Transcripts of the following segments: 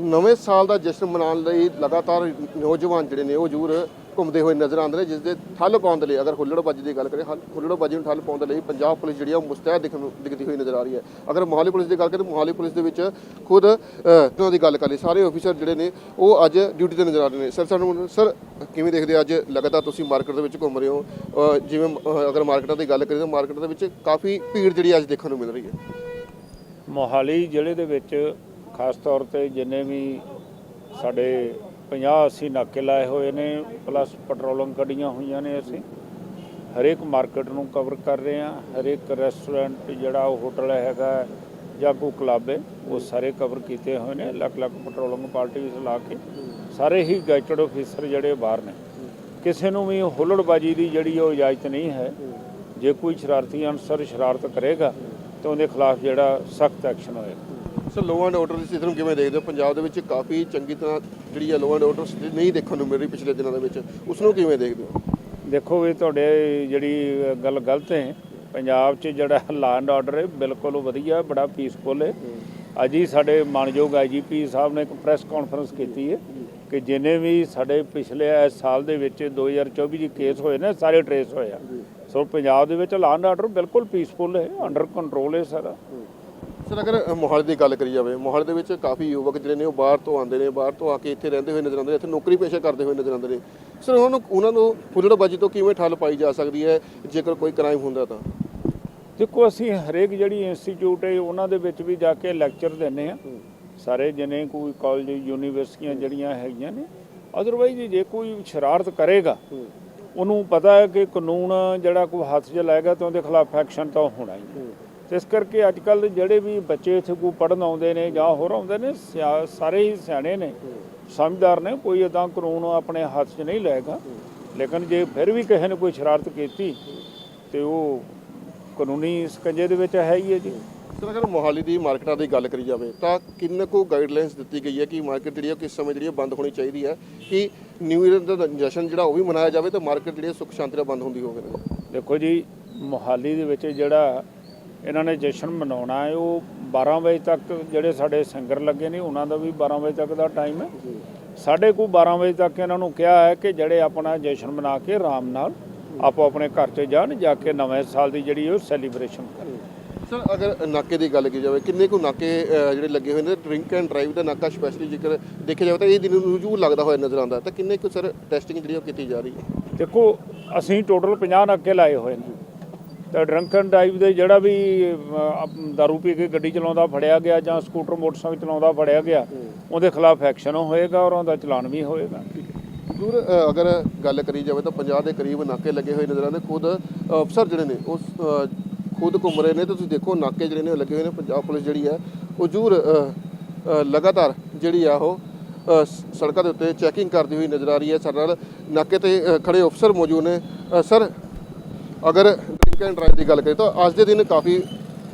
ਨਵੇਂ ਸਾਲ ਦਾ ਜਸ਼ਨ ਮਨਾਉਣ ਲਈ ਲਗਾਤਾਰ ਨੌਜਵਾਨ ਜਿਹੜੇ ਨੇ ਉਹ ਜ਼ਰੂਰ ਘੁੰਮਦੇ ਹੋਏ ਨਜ਼ਰ ਆਉਂਦੇ ਨੇ, ਜਿਸ ਦੇ ਠੱਲ ਪਾਉਣ ਦੇ ਲਈ ਅਗਰ ਹੁੱਲੜਬਾਜੀ ਦੀ ਗੱਲ ਕਰੀਏ ਹੱਲ- ਹੁੱਲੜਬਾਜੀ ਨੂੰ ਠੱਲ ਪਾਉਣ ਦੇ ਲਈ ਪੰਜਾਬ ਪੁਲਿਸ ਜਿਹੜੀ ਆ ਮੁਸਤੈਦ ਦਿਖਣ ਦਿਖਦੀ ਹੋਈ ਨਜ਼ਰ ਆ ਰਹੀ ਹੈ। ਅਗਰ ਮੋਹਾਲੀ ਪੁਲਿਸ ਦੀ ਗੱਲ ਕਰੀਏ ਤਾਂ ਮੋਹਾਲੀ ਪੁਲਿਸ ਦੇ ਵਿੱਚ ਖੁਦ ਉਹਨਾਂ ਦੀ ਗੱਲ ਕਰ ਲਈ। ਸਾਰੇ ਆਫੀਸਰ ਜਿਹੜੇ ਨੇ ਉਹ ਅੱਜ ਡਿਊਟੀ ਤੇ ਨਜ਼ਰ ਆ ਰਹੇ ਨੇ। ਸਰ, ਸਾਨੂੰ ਸਰ, ਕਿਵੇਂ ਦੇਖਦੇ ਅੱਜ ਲਗਾਤਾਰ ਤੁਸੀਂ ਮਾਰਕੀਟ ਦੇ ਵਿੱਚ ਘੁੰਮ ਰਹੇ ਹੋ? ਜਿਵੇਂ ਅਗਰ ਮਾਰਕੀਟਾਂ ਦੀ ਗੱਲ ਕਰੀਏ ਤਾਂ ਮਾਰਕੀਟ ਦੇ ਵਿੱਚ ਕਾਫੀ ਭੀੜ ਜਿਹੜੀ ਅੱਜ ਦੇਖਣ ਨੂੰ ਮਿਲ ਰਹੀ ਹੈ। ਮੋਹਾਲੀ ਜ਼ਿਲ੍ਹੇ ਦੇ ਵਿੱਚ ਖਾਸ ਤੌਰ ਤੇ ਜਿੰਨੇ ਵੀ ਸਾਡੇ 50 80 ਨਾਕੇ ਲਾਏ ਹੋਏ ਨੇ ਪਲੱਸ ਪੈਟਰੋਲਿੰਗ ਗੱਡੀਆਂ ਹੋਈਆਂ ਨੇ ਅਸੀਂ, ਹਰੇਕ ਮਾਰਕੀਟ ਨੂੰ ਕਵਰ ਕਰ ਰਹੇ ਹਾਂ, ਹਰੇਕ ਰੈਸਟੋਰੈਂਟ ਜਿਹੜਾ ਉਹ ਹੋਟਲ ਹੈਗਾ ਜਾਂ ਕੋਈ ਕਲੱਬ ਹੈ, ਉਹ ਸਾਰੇ ਕਵਰ ਕੀਤੇ ਹੋਏ ਨੇ ਲੱਖ ਲੱਖ ਪੈਟਰੋਲਿੰਗ ਪਾਰਟੀਆਂ ਲਾ ਕੇ ਸਾਰੇ ਹੀ ਗੈਜਟਡ ਆਫੀਸਰ ਜਿਹੜੇ ਬਾਹਰ ਨੇ। ਕਿਸੇ ਨੂੰ ਵੀ ਹੁੱਲੜਬਾਜੀ ਦੀ ਜਿਹੜੀ ਉਹ ਇਜਾਜ਼ਤ ਨਹੀਂ ਹੈ, ਜੇ ਕੋਈ ਸ਼ਰਾਰਤੀ ਅਨਸਰ ਸ਼ਰਾਰਤ ਕਰੇਗਾ, ਤਾਂ ਉਹਦੇ ਖਿਲਾਫ ਜਿਹੜਾ ਸਖਤ ਐਕਸ਼ਨ ਹੋਏਗਾ। ਸਰ ਲੋ ਐਂਡ ਆਰਡਰ ਦੀ ਸਥਿਤੀ ਨੂੰ ਕਿਵੇਂ ਦੇਖਦੇ ਹੋ? ਪੰਜਾਬ ਦੇ ਵਿੱਚ ਕਾਫੀ ਚੰਗੀ ਤਰ੍ਹਾਂ ਜਿਹੜੀ ਹੈ ਲੋ ਐਂਡ ਆਰਡਰ ਸਥਿਤੀ ਨਹੀਂ ਦੇਖਣ ਨੂੰ ਮਿਲ ਰਹੀ ਪਿਛਲੇ ਦਿਨਾਂ ਦੇ ਵਿੱਚ। ਉਸ ਨੂੰ ਕਿਵੇਂ ਦੇਖਦੇ ਹੋ? ਦੇਖੋ ਵੀ ਤੁਹਾਡੇ ਜਿਹੜੀ ਗੱਲ ਗਲਤ ਹੈ। ਪੰਜਾਬ 'ਚ ਜਿਹੜਾ ਲਾ ਐਂਡ ਆਰਡਰ ਹੈ, ਬਿਲਕੁਲ ਵਧੀਆ, ਬੜਾ ਪੀਸਫੁਲ ਹੈ। ਅੱਜ ਹੀ ਸਾਡੇ ਮਾਨਯੋਗ ਆਈਜੀਪੀ ਸਾਹਿਬ ਨੇ ਇੱਕ ਪ੍ਰੈਸ ਕਾਨਫਰੰਸ ਕੀਤੀ ਹੈ ਕਿ ਜਿੰਨੇ ਵੀ ਸਾਡੇ ਪਿਛਲੇ ਇਸ ਸਾਲ ਦੇ ਵਿੱਚ 2024 ਦੇ ਕੇਸ ਹੋਏ ਨੇ, ਸਾਰੇ ਟਰੇਸ ਹੋਏ ਆ। ਸੋ ਪੰਜਾਬ ਦੇ ਵਿੱਚ ਲਾ ਐਂਡ ਆਰਡਰ ਬਿਲਕੁਲ ਪੀਸਫੁਲ ਹੈ ਅੰਡਰ ਕੰਟਰੋਲ ਹੈ ਸਾਰਾ। ਸਰ ਅਗਰ ਮੋਹਾਲੀ ਦੀ ਗੱਲ ਕਰੀ ਜਾਵੇ ਮੋਹਾਲੀ ਦੇ ਵਿੱਚ ਕਾਫੀ ਯੁਵਕ ਜਿਹੜੇ ਨੇ ਉਹ ਬਾਹਰ ਤੋਂ ਆਉਂਦੇ ਨੇ ਬਾਹਰ ਤੋਂ ਆ ਕੇ ਇੱਥੇ ਰਹਿੰਦੇ ਹੋਏ ਨਜ਼ਰ ਆਉਂਦੇ ਨੇ ਇੱਥੇ ਨੌਕਰੀ ਪੇਸ਼ਾ ਕਰਦੇ ਹੋਏ ਨਜ਼ਰ ਆਉਂਦੇ ਨੇ। ਸਰ ਉਹਨਾਂ ਨੂੰ ਉਹਨਾਂ ਨੂੰ ਹੁੱਲੜਬਾਜੀ ਤੋਂ ਕਿਵੇਂ ਠੱਲ ਪਾਈ ਜਾ ਸਕਦੀ ਹੈ ਜੇਕਰ ਕੋਈ ਕ੍ਰਾਈਮ ਹੁੰਦਾ ਤਾਂ? ਦੇਖੋ ਅਸੀਂ ਹਰੇਕ ਜਿਹੜੀ ਇੰਸਟੀਚਿਊਟ ਹੈ ਉਹਨਾਂ ਦੇ ਵਿੱਚ ਵੀ ਜਾ ਕੇ ਲੈਕਚਰ ਦਿੰਨੇ ਆ ਸਾਰੇ ਜਿਨੇ ਕੋਈ ਕਾਲਜ ਯੂਨੀਵਰਸਿਟੀਆਂ ਜਿਹੜੀਆਂ ਹੈਗੀਆਂ ਨੇ ਅਦਰਵਾਈਜ਼ ਜੇ ਕੋਈ ਸ਼ਰਾਰਤ ਕਰੇਗਾ ਉਹਨੂੰ ਪਤਾ ਹੈ ਕਿ ਕਾਨੂੰਨ ਜਿਹੜਾ ਕੋਈ ਹੱਥ 'ਚ ਲਾਏਗਾ ਤਾਂ ਉਹਦੇ ਖਿਲਾਫ ਐਕਸ਼ਨ ਤਾਂ ਹੋਣਾ ਹੀ। ਹੈ। ਤੇ ਇਸ ਕਰਕੇ ਅੱਜ ਕੱਲ ਜਿਹੜੇ ਵੀ ਬੱਚੇ ਇੱਥੇ ਕੋਈ ਪੜਨ ਆਉਂਦੇ ਨੇ ਜਾਂ ਹੋਰ ਆਉਂਦੇ ਨੇ ਸਾਰੇ ਹੀ ਸਿਆਣੇ ਨੇ। ਸਮਝਦਾਰ ਨੇ ਕੋਈ ਇਦਾਂ ਕਾਨੂੰਨ ਆਪਣੇ ਹੱਥ 'ਚ ਨਹੀਂ ਲਏਗਾ। ਲੇਕਿਨ ਜੇ ਫਿਰ ਵੀ ਕਿਸੇ ਨੇ ਕੋਈ ਸ਼ਰਾਰਤ ਕੀਤੀ ਤੇ ਉਹ ਕਾਨੂੰਨੀ ਸਕੰਜੇ ਦੇ ਵਿੱਚ ਹੈ ਹੀ ਹੈ ਜੀ। ਸਰ ਅਗਰ ਮੋਹਾਲੀ ਦੀ ਮਾਰਕੀਟਾਂ ਦੀ ਗੱਲ ਕਰੀ ਜਾਵੇ ਤਾਂ ਕਿੰਨੇ ਕੋ ਗਾਈਡਲਾਈਨਸ ਦਿੱਤੀ ਗਈ ਹੈ ਕਿ ਮਾਰਕੀਟ ਜਿਹੜੀ ਹੈ ਉਹ ਕਿਸ ਸਮੇਂ ਜਿਹੜੀ ਬੰਦ ਹੋਣੀ ਚਾਹੀਦੀ ਹੈ? ਕਿ ਨਿਊ ਈਅਰ ਦਾ ਜਸ਼ਨ ਜਿਹੜਾ ਉਹ ਵੀ ਮਨਾਇਆ ਜਾਵੇ ਤਾਂ ਮਾਰਕੀਟ ਜਿਹੜੀ ਸੁੱਖ ਸ਼ਾਂਤੀ ਨਾਲ ਬੰਦ ਹੁੰਦੀ ਹੋਵੇ। ਦੇਖੋ ਜੀ ਮੋਹਾਲੀ ਦੇ ਵਿੱਚ ਜਿਹੜਾ ਇਹਨਾਂ ਨੇ ਜਸ਼ਨ ਮਨਾਉਣਾ ਹੈ ਉਹ 12 ਵਜੇ ਤੱਕ ਜਿਹੜੇ ਸਾਡੇ ਸਿੰਗਰ ਲੱਗੇ ਨੇ ਉਹਨਾਂ ਦਾ ਵੀ 12 ਵਜੇ ਤੱਕ ਦਾ ਟਾਈਮ ਹੈ। ਸਾਡੇ ਕੋਲ 12 ਵਜੇ ਤੱਕ ਇਹਨਾਂ ਨੂੰ ਕਿਹਾ ਹੈ ਕਿ ਜਿਹੜੇ ਆਪਣਾ ਜਸ਼ਨ ਮਨਾ ਕੇ ਆਰਾਮ ਨਾਲ ਆਪੋ ਆਪਣੇ ਘਰ 'ਚ ਜਾਣ ਜਾ ਕੇ ਨਵੇਂ ਸਾਲ ਦੀ ਜਿਹੜੀ ਉਹ ਸੈਲੀਬ੍ਰੇਸ਼ਨ ਕਰਨ। ਸਰ ਅਗਰ ਨਾਕੇ ਦੀ ਗੱਲ ਕੀਤੀ ਜਾਵੇ ਕਿੰਨੇ ਕੁ ਨਾਕੇ ਜਿਹੜੇ ਲੱਗੇ ਹੋਏ ਨੇ ਡਰਿੰਕ ਐਂਡ ਡਰਾਈਵ ਦਾ ਨਾਕਾ ਸਪੈਸ਼ਲੀ ਜੇਕਰ ਦੇਖਿਆ ਜਾਵੇ ਤਾਂ ਇਹ ਦਿਨ ਨੂੰ ਰੁਝੂ ਲੱਗਦਾ ਹੋਇਆ ਨਜ਼ਰ ਆਉਂਦਾ ਤਾਂ ਕਿੰਨੇ ਕੁ ਸਰ ਟੈਸਟਿੰਗ ਜਿਹੜੀ ਉਹ ਕੀਤੀ ਜਾ ਰਹੀ ਹੈ? ਦੇਖੋ ਅਸੀਂ ਟੋਟਲ 50 ਨਾਕੇ ਲਾਏ ਹੋਏ ਨੇ। ਤਾਂ ਡਰੰਕ ਐਂਡ ਡਰਾਈਵ ਦੇ ਜਿਹੜਾ ਵੀ ਦਾਰੂ ਪੀ ਕੇ ਗੱਡੀ ਚਲਾਉਂਦਾ ਫੜਿਆ ਗਿਆ ਜਾਂ ਸਕੂਟਰ ਮੋਟਰਸਾਈਕਲ ਚਲਾਉਂਦਾ ਫੜਿਆ ਗਿਆ ਉਹਦੇ ਖਿਲਾਫ ਐਕਸ਼ਨ ਹੋਏਗਾ ਔਰ ਉਹਦਾ ਚਲਾਨ ਵੀ ਹੋਏਗਾ। ਦੂਰ ਅਗਰ ਗੱਲ ਕਰੀ ਜਾਵੇ ਤਾਂ 50 ਦੇ ਕਰੀਬ ਨਾਕੇ ਲੱਗੇ ਹੋਏ ਨਜ਼ਰ ਆਉਂਦੇ ਖੁਦ ਅਫਸਰ ਜਿਹੜੇ ਨੇ ਉਹ ਖੁਦ ਘੁੰਮ ਰਹੇ ਨੇ ਤੁਸੀਂ ਦੇਖੋ ਨਾਕੇ ਜਿਹੜੇ ਨੇ ਲੱਗੇ ਹੋਏ ਨੇ ਪੰਜਾਬ ਪੁਲਿਸ ਜਿਹੜੀ ਹੈ ਉਹ ਅ, ਲਗਾਤਾਰ ਜਿਹੜੀ ਆ ਉਹ ਸੜਕਾਂ ਦੇ ਉੱਤੇ ਚੈਕਿੰਗ ਕਰਦੀ ਹੋਈ ਨਜ਼ਰ ਆ ਰਹੀ ਹੈ। ਸਾਡੇ ਨਾਲ ਨਾਕੇ ਤੇ ਖੜੇ ਅਫਸਰ ਮੌਜੂਦ ਨੇ। ਸਰ ਅਗਰ ਡਰਿੰਕ ਐਂਡ ਡਰਾਈਵ ਦੀ ਗੱਲ ਕਰੀਏ ਤਾਂ ਅੱਜ ਦੇ ਦਿਨ ਕਾਫੀ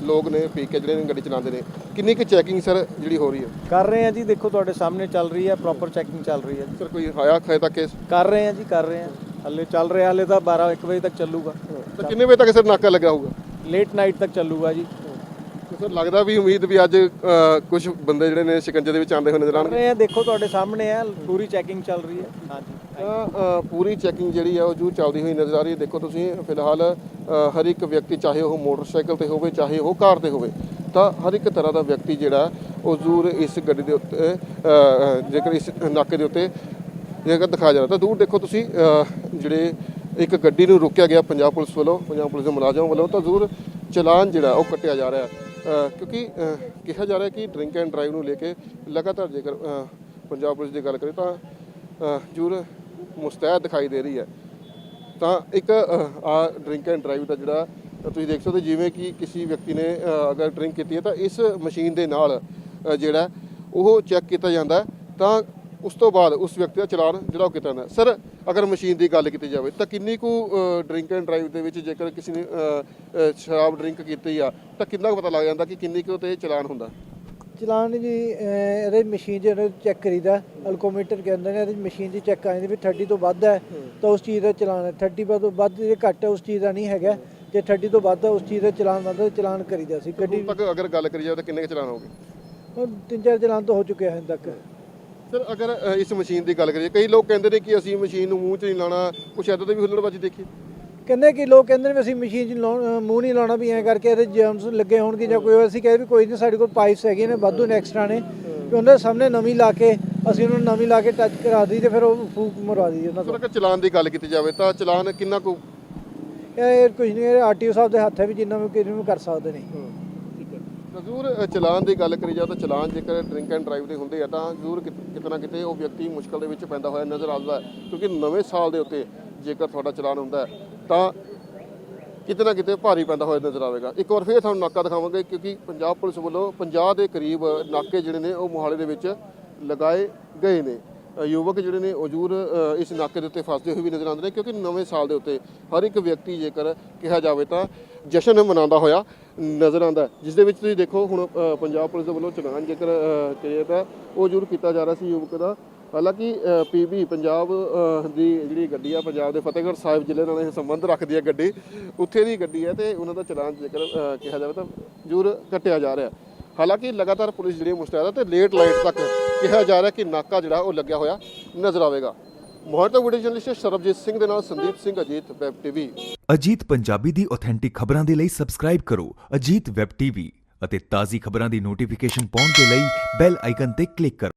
ਲੋਕ ਨੇ ਪੀ ਕੇ ਜਿਹੜੇ ਨੇ ਗੱਡੀ ਚਲਾਉਂਦੇ ਨੇ। ਕਿੰਨੀ ਕੁ ਚੈਕਿੰਗ ਸਰ ਜਿਹੜੀ ਹੋ ਰਹੀ ਹੈ? ਕਰ ਰਹੇ ਆ ਜੀ ਦੇਖੋ ਤੁਹਾਡੇ ਸਾਹਮਣੇ ਚੱਲ ਰਹੀ ਹੈ ਪ੍ਰੋਪਰ ਚੈਕਿੰਗ ਚੱਲ ਰਹੀ ਹੈ ਸਰ ਕੋਈ ਆਇਆ ਖੇ ਤੱਕ ਕੇਸ ਕਰ ਰਹੇ ਆ ਜੀ ਕਰ ਰਹੇ ਆ ਹੱਲੇ ਚੱਲ ਰਿਹਾ ਹੱਲੇ ਤਾਂ 12 1 ਵਜੇ ਤੱਕ ਚੱਲੂਗਾ। ਤਾਂ ਕਿੰਨੇ ਵਜੇ ਤੱਕ ਸਰ ਨਾਕਾ ਲੱਗਾ ਹੋਊਗਾ? ਲੇਟ ਨਾਈਟ ਤੱਕ ਚੱਲੂਗਾ ਜੀ। ਸਰ ਲੱਗਦਾ ਵੀ ਉਮੀਦ ਵੀ ਅੱਜ ਕੁਝ ਬੰਦੇ ਜਿਹੜੇ ਨੇ ਸ਼ਿਕੰਜੇ ਦੇ ਵਿੱਚ ਆਉਂਦੇ ਹੋਏ ਨਜ਼ਰ ਕਰ ਆਉਣਗੇ। ਰਹੇ ਆ ਦੇਖੋ ਤੁਹਾਡੇ ਸਾਹਮਣੇ ਆ ਪੂਰੀ ਚੈਕਿੰਗ ਚੱਲ ਰਹੀ ਹੈ। ਹਾਂਜੀ ਪੂਰੀ ਚੈਕਿੰਗ ਜਿਹੜੀ ਆ ਉਹ ਜੂ ਚੱਲਦੀ ਹੋਈ ਨਜ਼ਰ ਆ ਰਹੀ ਹੈ। ਦੇਖੋ ਤੁਸੀਂ ਫਿਲਹਾਲ ਹਰ ਇੱਕ ਵਿਅਕਤੀ ਚਾਹੇ ਉਹ ਮੋਟਰਸਾਈਕਲ ਤੇ ਹੋਵੇ ਚਾਹੇ ਉਹ ਕਾਰ ਤੇ ਹੋਵੇ ਤਾਂ ਹਰ ਇੱਕ ਤਰ੍ਹਾਂ ਦਾ ਵਿਅਕਤੀ ਜਿਹੜਾ ਉਹ ਜ਼ਰੂਰ ਇਸ ਗੱਡੀ ਦੇ ਉੱਤੇ ਜੇਕਰ ਇਸ ਨਾਕੇ ਦੇ ਉੱਤੇ ਜੇਕਰ ਦਿਖਾਇਆ ਜਾ ਰਿਹਾ ਤਾਂ ਦੂਰ ਦੇਖੋ ਤੁਸੀਂ ਜਿਹੜੇ ਇੱਕ ਗੱਡੀ ਨੂੰ ਰੋਕਿਆ ਗਿਆ ਪੰਜਾਬ ਪੁਲਿਸ ਵੱਲੋਂ ਪੰਜਾਬ ਪੁਲਿਸ ਦੇ ਮੁਲਾਜ਼ਮਾਂ ਵੱਲੋਂ ਤਾਂ ਜ਼ਰੂਰ ਚਲਾਨ ਜਿਹੜਾ ਉਹ ਕੱਟਿਆ ਜਾ ਰਿਹਾ। ਕਿਉਂਕਿ ਕਿਹਾ ਜਾ ਰਿਹਾ ਕਿ ਡਰਿੰਕ ਐਂਡ ਡਰਾਈਵ ਨੂੰ ਲੈ ਕੇ ਲਗਾਤਾਰ ਜੇਕਰ ਪੰਜਾਬ ਪੁਲਿਸ ਦੀ ਗੱਲ ਕਰੀਏ ਤਾਂ ਅ, ਜ਼ਰੂਰ ਮੁਸਤੈਦ ਦਿਖਾਈ ਦੇ ਰਹੀ ਹੈ। ਤਾਂ ਇੱਕ ਆ ਡਰਿੰਕ ਐਂਡ ਡਰਾਈਵ ਦਾ ਜਿਹੜਾ ਤੁਸੀਂ ਦੇਖ ਸਕਦੇ ਜਿਵੇਂ ਕਿ ਕਿਸੇ ਵਿਅਕਤੀ ਨੇ ਅਗਰ ਡਰਿੰਕ ਕੀਤੀ ਹੈ ਤਾਂ ਇਸ ਮਸ਼ੀਨ ਦੇ ਨਾਲ ਜਿਹੜਾ ਉਹ ਚੈੱਕ ਕੀਤਾ ਜਾਂਦਾ ਤਾਂ ਉਸ ਤੋਂ ਬਾਅਦ ਉਸ ਵਿਅਕਤੀ ਦਾ ਚਲਾਨ ਜਿਹੜਾ ਉਹ ਕੀਤਾ ਜਾਂਦਾ। ਸਰ ਅਗਰ ਮਸ਼ੀਨ ਦੀ ਗੱਲ ਕੀਤੀ ਜਾਵੇ ਤਾਂ ਕਿੰਨੀ ਕੁ ਡਰਿੰਕ ਐਂਡ ਡਰਾਈਵ ਦੇ ਵਿੱਚ ਜੇਕਰ ਕਿਸੇ ਨੇ ਸ਼ਰਾਬ ਡਰਿੰਕ ਕੀਤੀ ਆ ਤਾਂ ਕਿੰਨਾ ਕੁ ਪਤਾ ਲੱਗ ਜਾਂਦਾ ਕਿ ਕਿੰਨੀ ਕੁ ਤੇ ਚਲਾਨ ਹੁੰਦਾ? ਚਲਾਨ ਜੀ ਇਹਦੇ ਮਸ਼ੀਨ ਜਿਹੜਾ ਚੈੱਕ ਕਰੀਦਾ। ਅਲਕੋਮੀਟਰ ਕਹਿੰਦੇ ਨੇ ਇਹਦੀ ਮਸ਼ੀਨ ਦੀ ਚੈੱਕ ਆਉਂਦੀ ਵੀ 30 ਤੋਂ ਵੱਧ ਹੈ ਤਾਂ ਉਸ ਚੀਜ਼ ਦਾ ਚਲਾਨ ਹੈ। 30 ਤੋਂ ਵੱਧ ਜੇ ਘੱਟ ਹੈ ਉਸ ਚੀਜ਼ ਦਾ ਨਹੀਂ ਹੈਗਾ। ਜੇ 30 ਤੋਂ ਵੱਧ ਹੈ ਉਸ ਚੀਜ਼ ਦਾ ਚਲਾਨ ਵੱਧ ਚਲਾਨ ਕਰੀਦਾ ਸੀ। ਗੱਡੀ ਤੱਕ ਅਗਰ ਗੱਲ ਕਰੀ ਜਾਵੇ ਤਾਂ ਕਿੰਨੇ ਚਲਾਨ ਹੋਗੇ ਹੁਣ ਤਿੰਨ ਚਾਰ ਚਲਾਨ ਤਾਂ ਹੋ ਚੁੱਕੇ ਹਨ ਤੱਕ। ਸਰ ਅਗਰ ਅ, ਇਸ ਮਸ਼ੀਨ ਦੀ ਗੱਲ ਕਰੀਏ ਕਈ ਲੋਕ ਕਹਿੰਦੇ ਨੇ ਕਿ ਅਸੀਂ ਮਸ਼ੀਨ ਨੂੰ ਮੂੰਹ 'ਚ ਨਹੀਂ ਲਾਣਾ ਕੁਛ ਐਦਾਂ ਦੀ ਵੀ ਹੁੱਲੜਬਾਜ਼ੀ ਦੇਖੀ? ਕਹਿੰਦੇ ਕਿ ਲੋਕ ਕਹਿੰਦੇ ਨੇ ਵੀ ਅਸੀਂ ਮਸ਼ੀਨ 'ਚ ਲਾਉਣ- ਅਹ ਮੂੰਹ ਨਹੀਂ ਲਾਉਣਾ ਵੀ ਐਂ ਕਰਕੇ ਇਹਦੇ ਜਰਮਸ ਲੱਗੇ ਹੋਣਗੇ ਜਾਂ ਕੋਈ ਅਸੀਂ ਕਹਿੰਦੇ ਵੀ ਕੋਈ ਨਹੀਂ ਸਾਡੇ ਕੋਲ ਪਾਈਪਸ ਹੈਗੇ ਨੇ ਵਾਧੂ ਨੇ ਐਕਸਟਰਾ ਨੇ। ਵੀ ਉਹਨਾਂ ਦੇ ਸਾਹਮਣੇ ਨਵੀਂ ਲਾ ਕੇ ਅਸੀਂ ਉਹਨਾਂ ਨੂੰ ਨਵੀਂ ਲਾ ਕੇ ਟੱਚ ਕਰਾ ਦਈ ਤੇ ਫਿਰ ਉਹ ਫੂਕ ਮਰਵਾ ਦਈ ਉਹਨਾਂ ਸਰ ਤੋਂ ਅਗਰ ਚਲਾਨ ਦੀ ਗੱਲ ਕੀਤੀ ਜਾਵੇ ਤਾਂ ਚਲਾਨ ਕਿੰਨਾ ਕੁ ਇਹ ਕੁਝ ਨਹੀਂ ਇਹ ਆਰਟੀਓ ਸਾਹਿਬ ਦੇ ਹੱਥ ਹੈ ਵੀ ਜਿੰਨਾ ਵੀ ਕਿਹਨੂੰ ਕਰ ਸਕਦੇ ਨੇ। ਜ਼ਰੂਰ ਚਲਾਨ ਦੀ ਗੱਲ ਕਰੀ ਜਾਵੇ ਤਾਂ ਚਲਾਨ ਜੇਕਰ ਡਰਿੰਕ ਐਂਡ ਡਰਾਈਵ ਦੇ ਹੁੰਦੇ ਆ ਤਾਂ ਜ਼ਰੂਰ ਕਿਤ- ਕਿਤੇ ਨਾ ਕਿਤੇ ਉਹ ਵਿਅਕਤੀ ਮੁਸ਼ਕਲ ਦੇ ਵਿੱਚ ਪੈਂਦਾ ਹੋਇਆ ਨਜ਼ਰ ਆਉਂਦਾ ਕਿਉਂਕਿ ਨਵੇਂ ਸਾਲ ਦੇ ਉੱਤੇ ਜੇਕਰ ਤੁਹਾਡਾ ਚਲਾਨ ਹੁੰਦਾ ਤਾਂ ਕਿਤੇ ਨਾ ਕਿਤੇ ਭਾਰੀ ਪੈਂਦਾ ਹੋਇਆ ਨਜ਼ਰ ਆਵੇਗਾ। ਇੱਕ ਵਾਰ ਫੇਰ ਤੁਹਾਨੂੰ ਨਾਕਾ ਦਿਖਾਵਾਂਗੇ ਕਿਉਂਕਿ ਪੰਜਾਬ ਪੁਲਿਸ ਵੱਲੋਂ 50 ਦੇ ਕਰੀਬ ਨਾਕੇ ਜਿਹੜੇ ਨੇ ਉਹ ਮੋਹਾਲੀ ਦੇ ਵਿੱਚ ਲਗਾਏ ਗਏ ਨੇ। ਯੁਵਕ ਜਿਹੜੇ ਨੇ ਉਹ ਜ਼ਰੂਰ ਇਸ ਨਾਕੇ ਦੇ ਉੱਤੇ ਫਸਦੇ ਹੋਏ ਵੀ ਨਜ਼ਰ ਆਉਂਦੇ ਨੇ ਕਿਉਂਕਿ ਨਵੇਂ ਸਾਲ ਦੇ ਉੱਤੇ ਹਰ ਇੱਕ ਵਿਅਕਤੀ ਜੇਕਰ ਕਿਹਾ ਜਾਵੇ ਤਾਂ ਜਸ਼ਨ ਮਨਾਉਂਦਾ ਹੋਇਆ ਨਜ਼ਰ ਆਉਂਦਾ ਜਿਸ ਦੇ ਵਿੱਚ ਤੁਸੀਂ ਦੇਖੋ ਹੁਣ ਪੰਜਾਬ ਪੁਲਿਸ ਦੇ ਵੱਲੋਂ ਚਲਾਨ ਜੇਕਰ ਅ, ਕਰੀਏ ਉਹ ਜ਼ਰੂਰ ਕੀਤਾ ਜਾ ਰਿਹਾ ਸੀ ਯੁਵਕ ਦਾ। ਹਾਲਾਂਕਿ ਪੀਬੀ ਪੰਜਾਬ ਦੀ ਜਿਹੜੀ ਗੱਡੀ ਆ ਪੰਜਾਬ ਦੇ ਫਤਿਹਗੜ੍ਹ ਸਾਹਿਬ ਜ਼ਿਲ੍ਹੇ ਨਾਲ ਇਹ ਸੰਬੰਧ ਰੱਖਦੀ ਹੈ ਗੱਡੀ। ਉੱਥੇ ਦੀ ਗੱਡੀ ਹੈ ਤੇ ਉਹਨਾਂ ਦਾ ਚਲਾਨ ਜੇਕਰ ਕਿਹਾ ਜਾਵੇ ਤਾਂ ਜ਼ਰੂਰ ਕੱਟਿਆ ਜਾ ਰਿਹਾ ਹਾਲਾਂਕਿ ਲਗਾਤਾਰ ਪੁਲਿਸ ਜਿਹੜੀ ਮੁਸ਼ਤੈਦ ਹੈ ਤੇ ਲੇਟ ਲਾਈਟ ਤੱਕ ਕਿਹਾ ਜਾ ਰਿਹਾ ਕਿ ਨਾਕਾ ਜਿਹੜਾ ਉਹ ਲੱਗਿਆ ਹੋਇਆ ਨਜ਼ਰ ਆਵੇਗਾ। ਮੋਹਾਲੀ ਤੋਂ ਵੀਡੀਓ ਜਰਨਲਿਸਟ ਸਰਬਜੀਤ ਸਿੰਘ ਦੇ ਨਾਲ ਸੰਦੀਪ ਸਿੰਘ ਅਜੀਤ ਵੈਬ ਟੀਵੀ। ਅਜੀਤ ਪੰਜਾਬੀ ਦੀ ਆਥੈਂਟਿਕ ਖਬਰਾਂ ਦੇ ਲਈ ਸਬਸਕ੍ਰਾਈਬ ਕਰੋ ਅਜੀਤ ਵੈਬ ਟੀਵੀ ਅਤੇ ਤਾਜ਼ੀ ਖਬਰਾਂ ਦੀ ਨੋਟੀਫਿਕੇਸ਼ਨ ਪਾਉਣ ਦੇ ਲਈ ਬੈਲ ਆਈਕਨ ਤੇ ਕਲਿੱਕ ਕਰੋ।